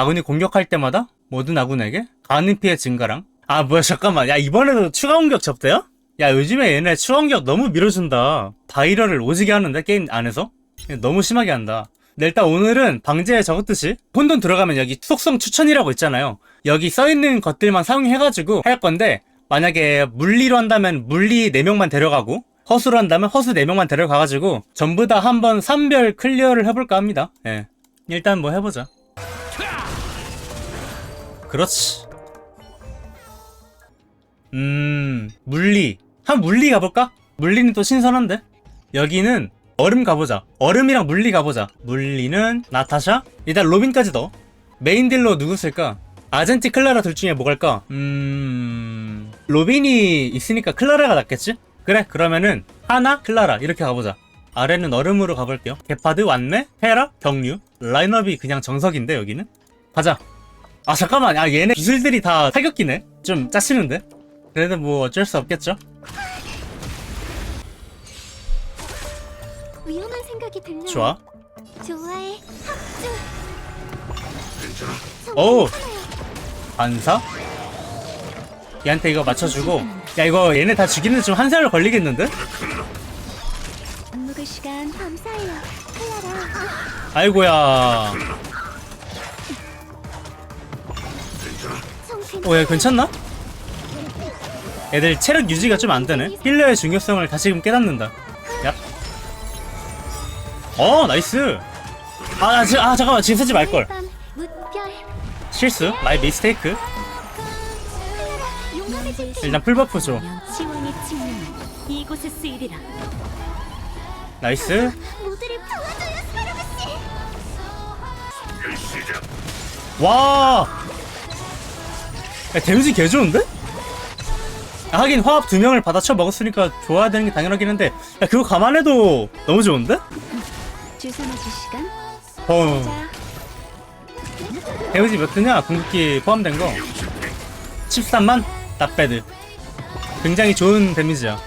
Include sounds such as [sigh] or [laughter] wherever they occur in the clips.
아군이 공격할 때마다 모든 아군에게 가는 피해 증가랑. 아 뭐야 잠깐만. 야 이번에도 추가 공격 접대야? 야 요즘에 얘네 추가 공격 너무 밀어준다. 바이럴을 오지게 하는데 게임 안에서? 너무 심하게 한다. 근데 일단 오늘은 방제에 적었듯이 혼돈 들어가면 여기 속성 추천이라고 있잖아요. 여기 써있는 것들만 사용해가지고 할 건데 만약에 물리로 한다면 물리 4명만 데려가고 허수로 한다면 허수 4명만 데려가가지고 전부 다 한번 3별 클리어를 해볼까 합니다. 예. 일단 뭐 해보자 그렇지. 음 물리. 한 물리 가볼까? 물리는 또 신선한데? 여기는 얼음 가보자. 얼음이랑 물리 가보자. 물리는 나타샤? 일단 로빈까지 넣어. 메인 딜러 누구 쓸까? 아젠티 클라라 둘 중에 뭐 갈까? 음... 로빈이 있으니까 클라라가 낫겠지? 그래 그러면은 하나 클라라. 이렇게 가보자. 아래는 얼음으로 가볼게요. 게파드 완메 헤라 경류 라인업이 그냥 정석인데 여기는? 가자 아 잠깐만. 아 얘네 기술들이 다 타격기네? 좀 짜치는데? 그래도 뭐 어쩔 수 없겠죠? 위험한 생각이 들려. 좋아. 좋아해. 합주. 오 반사? 얘한테 이거 맞춰주고. 야 이거 얘네 다 죽이는데 좀한 살 걸리겠는데? 클라라. 아이고야 성 어, 얘 괜찮나? 애들 체력 유지가 좀 안 되네. 힐러의 중요성을 다시금 깨닫는다. 야. 어, 나이스. 아, 아, 지, 아 잠깐만. 지금 쓰지 말걸. 실수. 마이 미스테이크. 일단 풀버프 줘. 나이스. 와. 야, 데미지 개 좋은데? 아, 하긴 화합 두 명을 받아쳐 먹었으니까 좋아야 되는 게 당연하긴 한데, 야, 그거 감안해도 너무 좋은데? 시간. 어. 자, 데미지 몇 드냐? 궁극기 포함된 거 13만? 나배드 굉장히 좋은 데미지야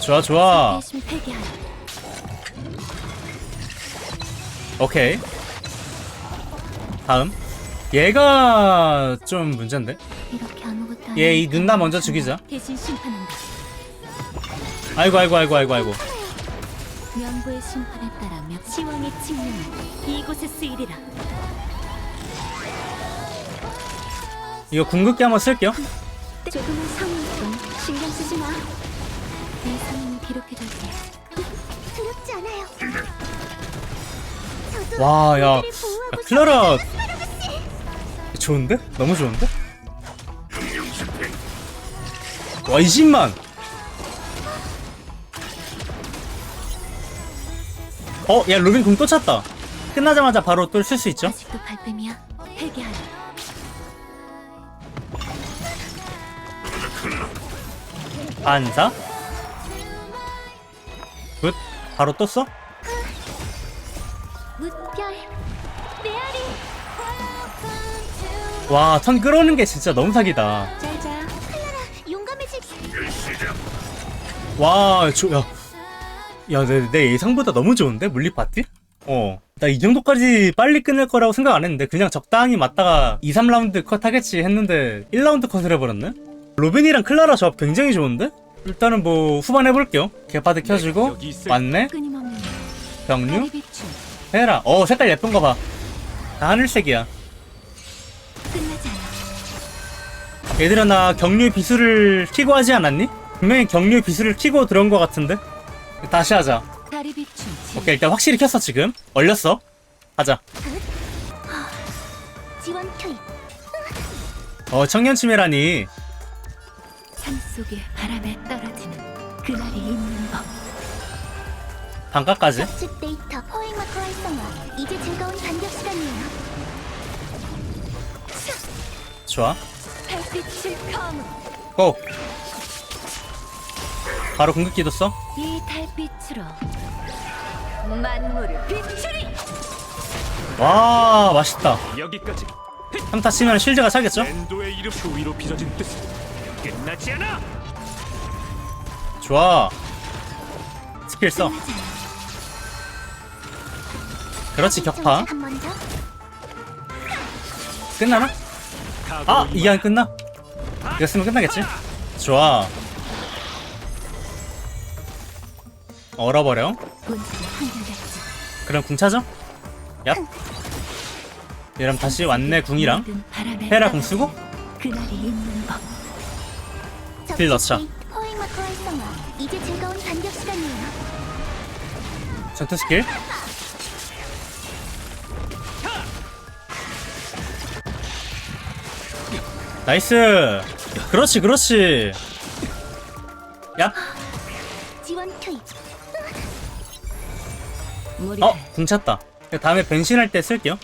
좋아 좋아 대신 폐기하라. 오케이 다음 얘가 좀 문제인데 이렇게 아무것도 안 얘이 하니까 눈나 먼저 죽이자 대신 심판한다. 아이고 아이고 아이고 아이고 아이고 명부의 심판에 따라 명 시왕의 칭령은 이곳에 쓰이리라. 이거 궁극기 한번 쓸게요 조금은 성의뿐 신경 쓰지 마. 내 성의는 기록해둘게. 두렵지 않아요. 저도 와, 야. 야, 클라라. 좋은데? 너무 좋은데? 와 20만 어? 야 루빈 궁또 찼다 끝나자마자 바로 또 쓸 수 있죠? 아직도 발뺌이야. 회개하라. 반사 굿 바로 또 써? 와턴 끌어오는 게 진짜 너무 사기다 잘자 클라라 용감해질 와 조, 야, 야, 내, 내 예상보다 너무 좋은데? 물리 파티? 어. 나 이 정도까지 빨리 끝낼 거라고 생각 안 했는데, 그냥 적당히 맞다가 2, 3라운드 컷 하겠지 했는데, 1라운드 컷을 해버렸네? 로빈이랑 클라라 조합 굉장히 좋은데? 일단은 뭐, 후반 해볼게요. 개파드 켜주고, 왔네? 끊임없는 병류? 해라. 어, 색깔 예쁜 거 봐. 다 하늘색이야. 끝나지 않아 얘들아, 나 경류 비수를 키고 하지 않았니? 분명히 경류 비수를 키고 들어온 거 같은데? 다시 하자. 오케이, 일단 확실히 켰어, 지금. 얼렸어. 하자. 투입 어, 청년 치매라니. 삶 속에 바람에 떨어지는 그날이 있는 법 활성화 이제 즐거운 반격 시간이에요 좋아. 고! 바로 궁극기도 써. 이 달빛으로 만물을 비추리 와, 맛있다. 여기까지 3타 치면 실드가 차겠죠? 엔도의 이름 수위로 빚어진 뜻은 끝나지 않아 좋아. 스킬 써. 그렇지, 격파. 끝나나? 아 이게 안 끝나? 이거 쓰면 끝나겠지? 좋아 얼어버려. 그럼 궁 찾아? 얍 이러면 다시 왔네 궁이랑 헤라 궁 쓰고. 딜 넣자. 전투 스킬 나이스 그렇지 그렇지. 무리. 어, 궁 찼다. 다음에 변신할 때 쓸게요.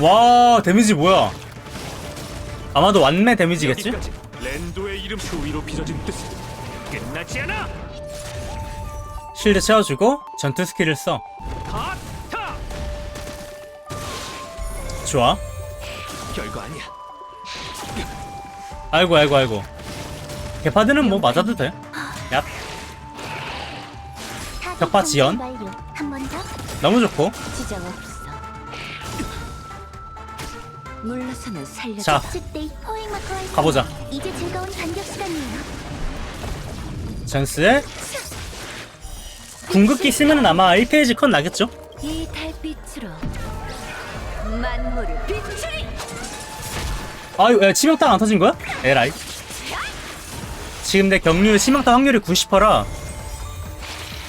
와, 데미지 뭐야? 아마도 완매 데미지겠지? 랜도의 이름 수위로 빚어진 뜻은 끝나지 않아. 실드 채워주고 전투 스킬을 써. 좋아. 별거 아니야. 아이고, 아이고, 아이고. 개파드는 뭐 맞아도 돼. 얍, 격파 지연. 너무 좋고. 자. 가보자. 전스에 궁극기 쓰면 아마 1페이지 컷 나겠죠? 이 달빛으로 만물을 비추리. 아유, 야, 치명타가 안 터진 거야? 에라이. 지금 내 경류 치명타 확률이 90%라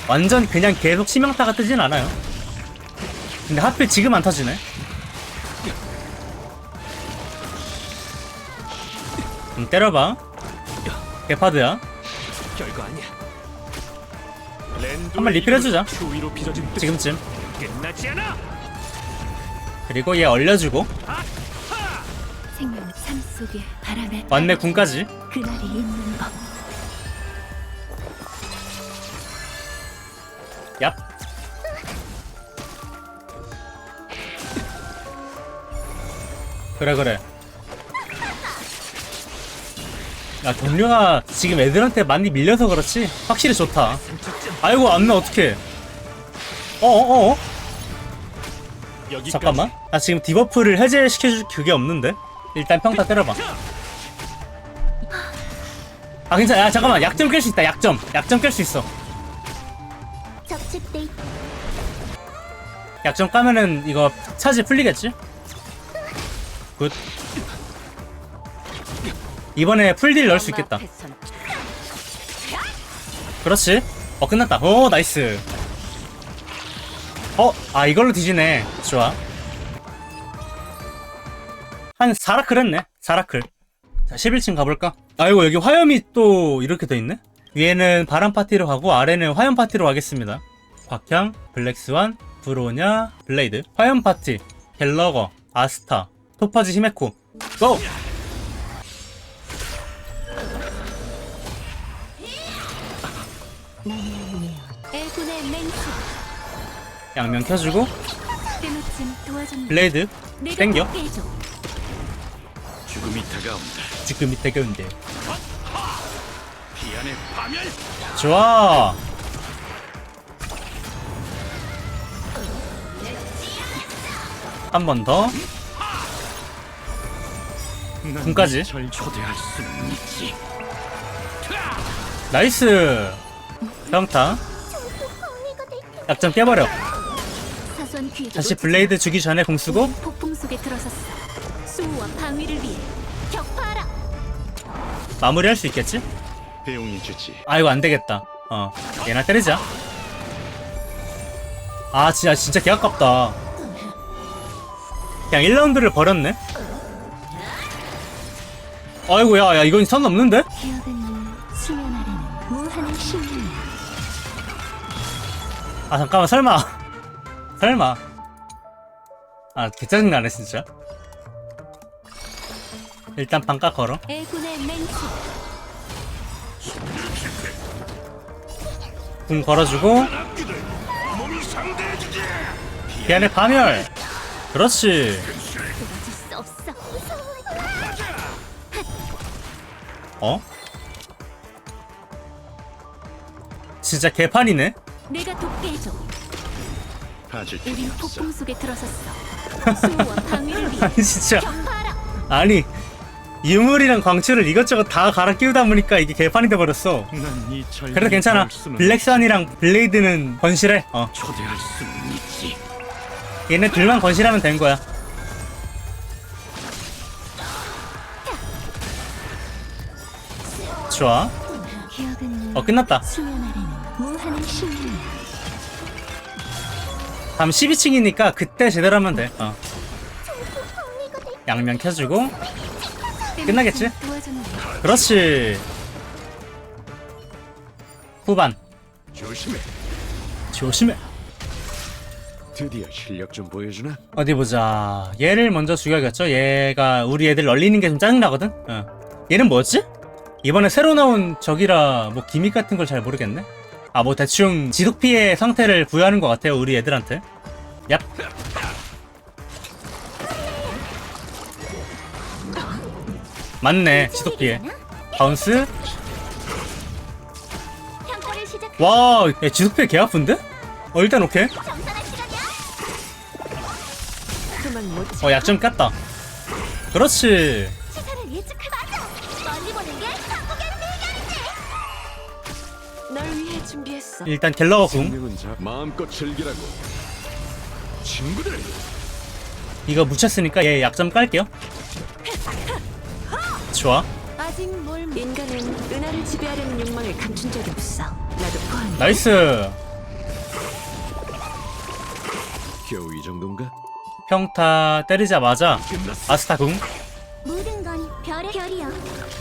완전 그냥 계속 치명타가 뜨진 않아요. 근데 하필 지금 안 터지네. 음, 때려봐. 개파드야. 아니야. 한번 리필해주자. 지금쯤. 끝나지 않아. 그리고 얘 얼려주고 생명 삶 속에 바람에 완내 궁까지. 그날이 있는 법. 얍. 그래 그래. 야 동료가 지금 애들한테 많이 밀려서 그렇지 확실히 좋다. 아이고 안면 어떡해. 어어어 어, 여기까지. 잠깐만. 나 지금 디버프를 해제시켜줄 그게 없는데. 일단 평타 때려봐. 아 괜찮아. 야 잠깐만 약점 깰 수 있다. 약점. 약점 깰 수 있어. 약점 까면은 이거 차지 풀리겠지? 굿 이번에 풀딜 넣을 수 있겠다 그렇지 어 끝났다 오 나이스 어? 아 이걸로 뒤지네 좋아 한 4라클 했네 4라클 자 11층 가볼까? 아이고 여기 화염이 또 이렇게 돼 있네 위에는 바람 파티로 가고 아래는 화염 파티로 가겠습니다 곽향, 블랙스완, 브로냐, 블레이드, 화염 파티, 갤러거, 아스타, 토파즈 히메코. 고! 양면 켜주고. 블레이드 땡겨. 죽음이 다가온다. 지금 밑에 겨운데. 비안의 파멸. 좋아. 한 번 더. 군까지. 절 초대할 수는 있지. 나이스. 평타. 약점 깨버려. 사소한 귀에도 다시 블레이드 주기 전에 공 마. 쓰고 우린 폭풍 속에 들어섰어. 수호와 방위를 위해 격파하라. 마무리할 수 있겠지? 배웅이 주지. 아이고 안 되겠다. 어, 얘나 때리자. 아 진짜 진짜 개 아깝다. 그냥 1라운드를 버렸네. 아이고 야야 이건 선 넘는데? 기억은 수면 아래는 무한한 신명이야. 아 잠깐만 설마 설마 아 개짜증나네 진짜. 일단 반가 걸어. 궁 걸어주고. 걔네 파멸. 그렇지. 어? 진짜 개판이네. 내가 돕게 해줘. 우린 폭풍 속에 들어섰어. [laughs] 수호와 방위를 위해 아니 진짜. 아니 유물이랑 광추를 이것저것 다 갈아 끼우다 보니까 이게 개판이 돼버렸어. 난이 그래도 괜찮아. 블랙선이랑 블레이드는 건실해. 어. 초대할 수는 있지. 얘네 둘만 건실하면 된 거야. 좋아. 기억은 어 끝났다. 수면 아래는 무한한 신비야. 다음 12층이니까 그때 제대로 하면 돼. 어. 양면 켜주고 끝나겠지? 그렇지 후반 조심해. 조심해 드디어 실력 좀 보여주나? 어디 보자 얘를 먼저 죽여야겠죠 얘가 우리 애들 널리는 게 좀 짜증나거든 어. 얘는 뭐였지? 이번에 새로 나온 적이라 뭐 기믹 같은 걸 잘 모르겠네 아 뭐 대충 지속 피해 상태를 부여하는 것 같아요 우리 애들한테 얍 맞네 지속 피해 바운스. 와 야, 지속 피해 개 아픈데? 어 일단 오케이 어 약점 깠다 그렇지. 일단 갤러가 궁 생명은 자 마음껏 즐기라고. 친구들. 이거 묻혔으니까 얘 약점 깔게요 좋아 아직 뭘 인간은 은하를 지배하려는 욕망을 감춘 적이 없어. 나도 포함. 나이스 겨우 이 정도인가? 평타 때리자마자 끝났어. 아스타 궁 모든 건 별의 별이여.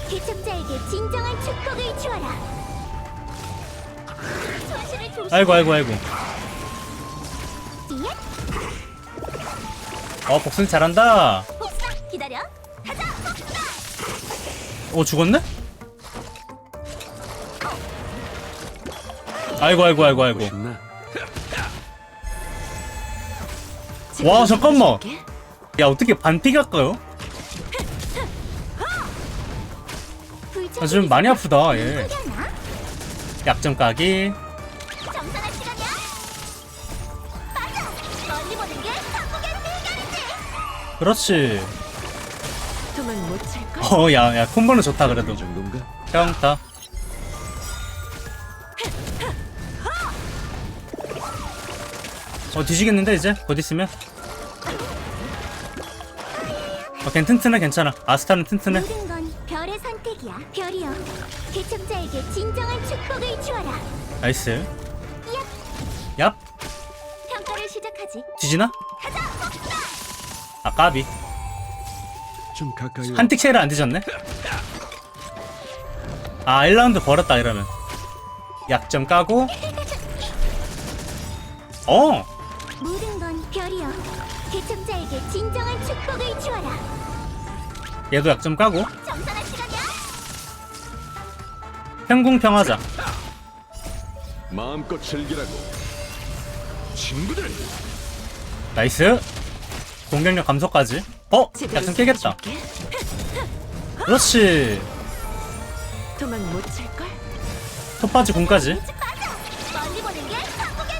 개척자에게 진정한 축복을 주어라. 조심. 아이고 아이고 아이고 어 복순 잘한다 복사 기다려. 어 죽었네? 아이고 아이고 아이고 아이고? 와 잠깐만 야 어떻게 반피 갈까요? 아, 좀 많이 아프다 얘 약점 까기. 그렇지 도망 못 찰걸. 어 야 야 콤보는 좋다 그래도 이 정도인가? 평타 어 뒤지겠는데 이제 곧 있으면 어 괜 튼튼해 괜찮아 아스타는 튼튼해 모든 건 별의 선택이야. 별이여. 개척자에게 진정한 축복을 주어라. 나이스 얍 평가를 시작하지. 뒤지나? 아 까비 좀 가까이. 와. 한틱 체를 안 뒤졌네 아 1라운드 벌었다 이러면 약점 까고 어 모든 건 별이여. 개척자에게 진정한 축복을 주어라. 얘도 약점 까고 정산할 시간이야. 평궁평하자 마음껏 즐기라고. 친구들. 나이스 공격력 감소까지 어? 약점 깨겠다 그렇지 도망 못 찰걸. 톱바지 공까지 일찍 맞아. 멀리 보는 게 한국의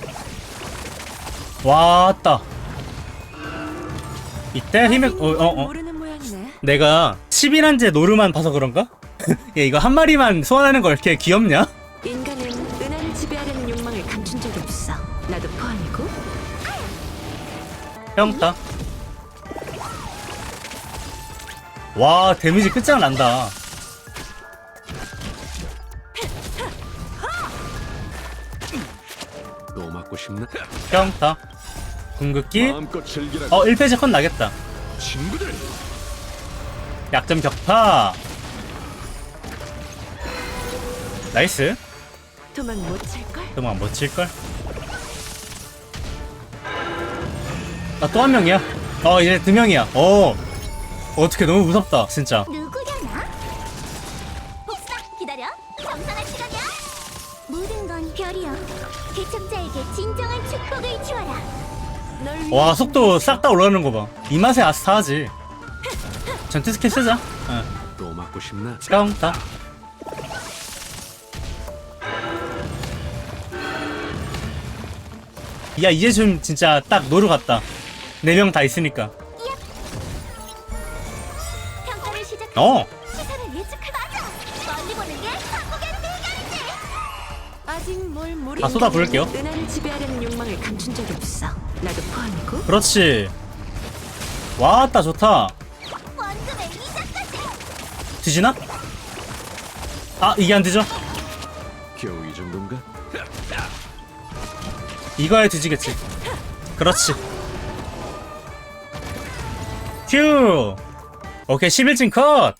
대결이지. 왔다 이때 힘을 어, 어, 어. 모르는 모양이네. 내가 11한제 노르만 봐서 그런가? [laughs] 얘 이거 한 마리만 소환하는 거 이렇게 귀엽냐? 평타 와 데미지 끝장난다 또 맞고 싶나? 평타 궁극기 마음껏 즐기라고. 어 1페이지 컷 나겠다 친구들. 약점 격파 나이스 도망 못 찰걸. 그만 멋질걸 아또한 명이야 어 이제 두 명이야 어 어떻게 너무 무섭다 진짜 누구려나? 복사 기다려. 정산할 시간이야. 모든 건 별이여. 개척자에게 진정한 축복을 주어라. 널 위해 와 속도 싹 다 올라가는 거봐 이 맛에 아스타 하지 전투 스킬 쓰자 어. 또 맞고 싶나? 평타 야 이제 좀 진짜 딱 노루 같다. 네 명 다 있으니까. 평가를 시작. 어. 시선을 예측할 맞아. 멀리 보는 게 한국의 비결이지. 아직 뭘 모르. 다 쏟아 부을게요. 은하를 지배하려는 욕망을 감춘 적이 없어. 나도 포함이고. 그렇지. 와따 좋다. 원금의 이자까지. 뒤지나? 아 이게 안 뒤져? 겨우 이 정도인가? 이거에 뒤지겠지. 그렇지. 큐! 오케이, 11층 컷!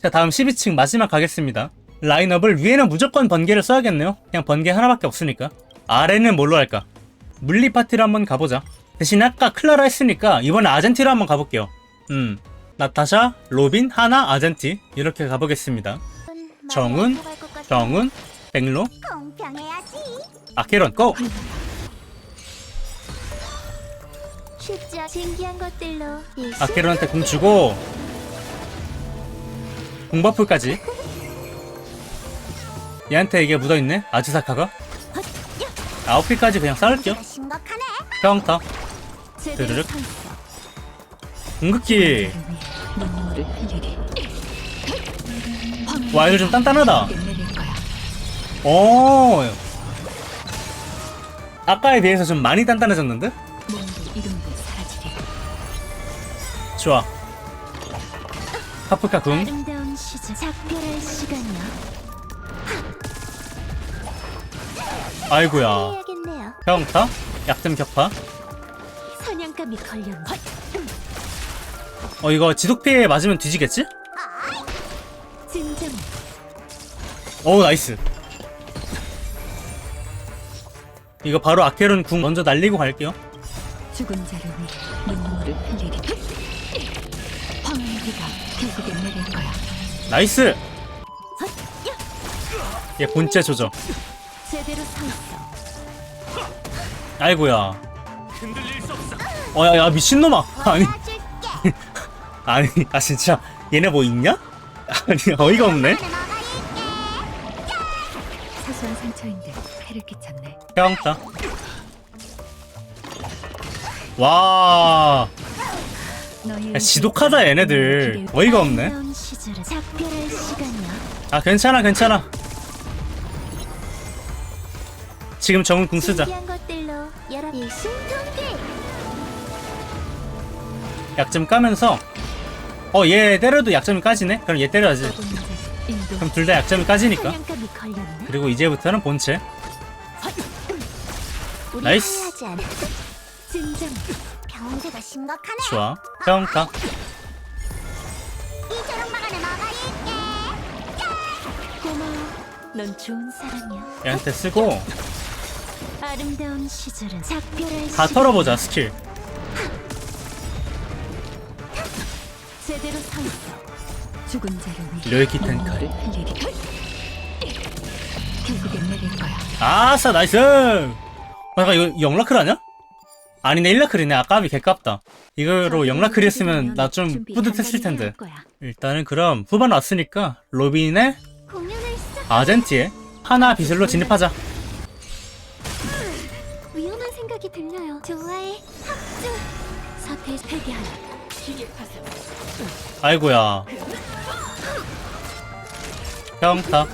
자, 다음 12층 마지막 가겠습니다. 라인업을 위에는 무조건 번개를 써야겠네요. 그냥 번개 하나밖에 없으니까. 아래는 뭘로 할까? 물리 파티로 한번 가보자. 대신 아까 클라라 했으니까 이번에 아젠티로 한번 가볼게요. 음. 나타샤, 로빈, 하나, 아젠티. 이렇게 가보겠습니다. 정훈, 정훈, 백로. 아케론, 고! 않 신기한 것들로 아케론한테 공 주고 공버프까지 [laughs] 얘한테 이게 묻어있네 아즈사카가 아웃핏까지 그냥 심각하네. 평타 드르륵. 흘리리. 와 이거 좀 단단하다. 오 아까에 비해서 좀 많이 단단해졌는데? 좋아 카프카 궁 아름다운 시절 작별할 시간이야. 아이고야 해야겠네요. 평타 약점 격파 사냥감이 걸렸네. 어 이거 지독피해 맞으면 뒤지겠지? 진정. 오 나이스 이거 바로 아케론 궁 먼저 날리고 갈게요 죽은 자를 위해 나이스 얘 본체 조져. 아이고야 수 없어. 어야 야 미친놈아 아니. [laughs] 아니 아 진짜 얘네 뭐 있냐? 아니 어이가 없네 사소한 상처인데 해를 끼쳤네. 평타 와 야, 지독하다 얘네들 어이가 없네. 아 괜찮아 괜찮아 지금 정은 궁 쓰자. 약점 까면서 어 얘 때려도 약점이 까지네? 그럼 얘 때려야지 그럼 둘 다 약점이 까지니까. 그리고 이제부터는 본체 나이스. [laughs] 심각하네. 좋아 평타 이처럼 막아내 막아있게. 고마워. 넌 좋은 사람이야. 얘한테 쓰고 아름다운 시절은 작별할 다 시간. 털어보자 스킬 제대로 서 있어. 죽은 자를 위해 눈물을 흘리리. 결국엔 내릴 거야. 아싸 나이스 어, 잠깐 이거 영라클 아냐? 아니네 1라클이네 아까비 개깝다 이거로 영라클 했으면 나 좀 뿌듯했을 텐데. 일단은 그럼 후반 왔으니까 로빈의. 아젠티에 하나 비슬로 진입하자 위험한 생각이 들려요. 좋아해. 합주. 사태. 아이고야 평타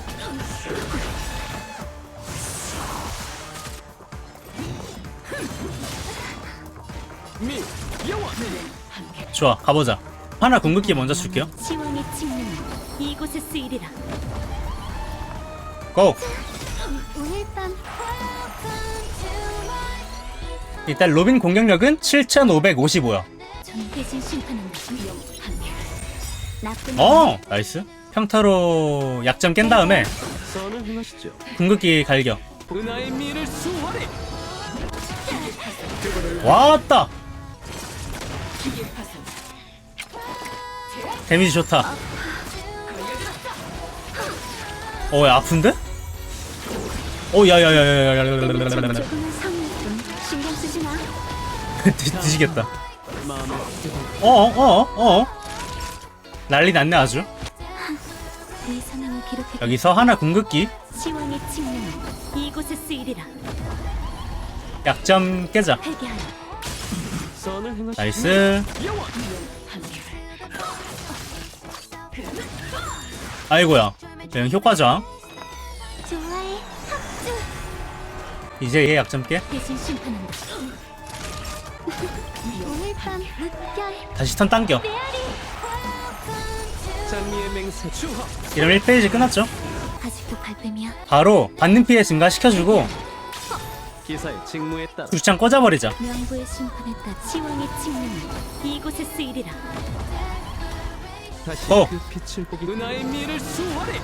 좋아 가보자 하나 궁극기 먼저 줄게요 이곳에 쓰이리라. 고! 오늘 밤 일단 로빈 공격력은 7555야 전대진 심판한다. 나쁜 어 나이스 평타로 약점 깬 다음에 선을 행하시죠. 궁극기 갈겨 은하의 미를 수호하리. 왔다 데미지 좋다 어 야, 아픈데? 오 야야야야야야야야야야야 조금은 성일 뿐 신경 쓰지 마. 뒤지겠다 어어어어 난리 났네 아주. 여기서 하나 궁극기. 약점 깨자. 나이스. 아이고야 대응 효과 저항 좋아해. 이제 얘 약점 깨 대신 심판한다. [laughs] 오늘 밤 물결 다시 턴 당겨 장미의 맹세 주하. 이러면 1페이지 끝났죠 아직도 발뺌이야. 바로 받는 피해 증가시켜주고 기사의 직무에 따라 주창 꽂아버리자 명부의 심판에 따라 시왕의 칙령은 이곳에 쓰이리라. 다시 어. 그 빛을 보기 은하의 미를 수월해.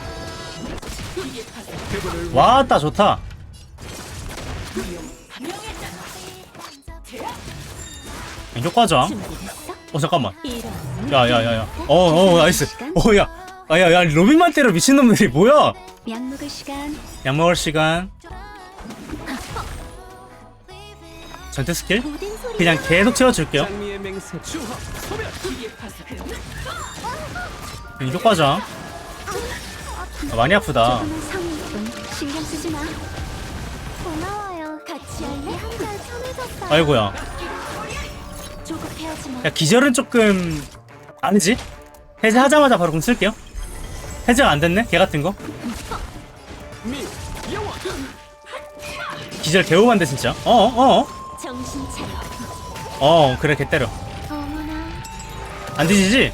그분을 와따 좋다 효과 저항 준비됐어? 어 잠깐만 이런. 야야야야 어어 나이스 어야 아야야 로빈만 때려 미친놈들이 뭐야 약 먹을 시간. 약 먹을 시간 전투 스킬 모든 소리. 그냥 계속 채워줄게요 장미의 맹세 주하. 소멸. 음, 효과 저항 아, 많이 아프다 조금은 성의뿐 신경 쓰지 마. 고마워요. 같이 할래? 한달 편해졌어. 아이고야 조급 해하지 마. 야 기절은 조금 아니지? 해제하자마자 바로 공 쓸게요 해제가 안 됐네? 개 같은 거. 기절 개우만데 진짜 어어어 정신 차려. 어 그래 개 때려 어머나. 안 뒤지지?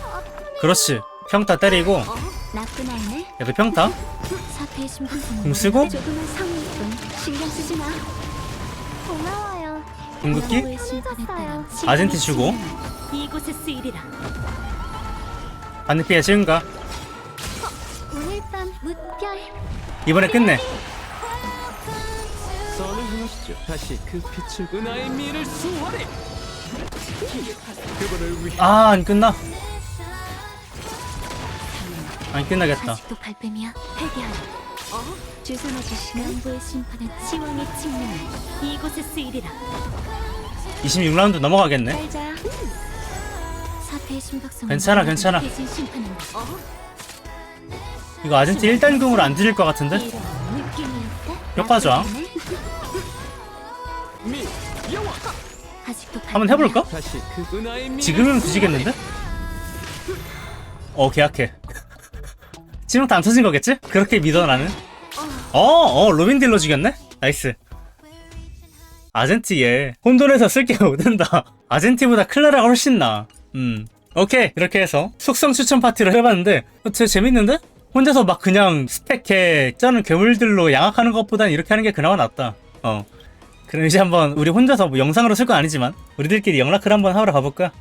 그렇지 평타 때리고 어? 나쁜 아이네. 야그 평타 사태의 심판성. 공 쓰고? 조금은 성의뿐 신경 쓰지 마. 고마워요. 궁극기 심판에 따라 아젠티 주고. 이곳에 쓰이리라. 받는 피해 증가 오늘 밤 물결. 이번에 끝내 선을 행하시죠. 다시 그 빛을 은하의 미를 수월해. 그분을 위해 아 안 끝나 안 끝나겠다 아직도 발뺌이야. 회개하라. 어? 주시면 명부의 심판에 치왕의 칙령은 이곳에 쓰이리라. 26라운드 넘어가겠네 살자. 사태의 심각성. 괜찮아, 괜찮아. 심판한다. 어? 이거 아젠티 1단금으로 안 뒤질 것 같은데? 이런 느낌이었다. 효과 저항. 나쁘네. 미 여왕. 아직도 한번 해볼까? 다시 그 은하의 미. 지금이면 뒤지겠는데? 어 계약해 치명타 안 터진 거겠지? 그렇게 믿어 나는 어 어 로빈 딜러 죽였네? 나이스 아젠티 얘 혼돈에서 쓸게 [laughs] 못된다 아젠티보다 클라라가 훨씬 나아 음 오케이 이렇게 해서 속성 추천 파티를 해봤는데 어, 되게 재밌는데? 혼자서 막 그냥 스펙해 쩌는 괴물들로 양악하는 것보단 이렇게 하는 게 그나마 낫다 어 그럼 이제 한번 우리 혼자서 뭐 영상으로 쓸 건 아니지만 우리들끼리 영락을 한번 하러 가볼까?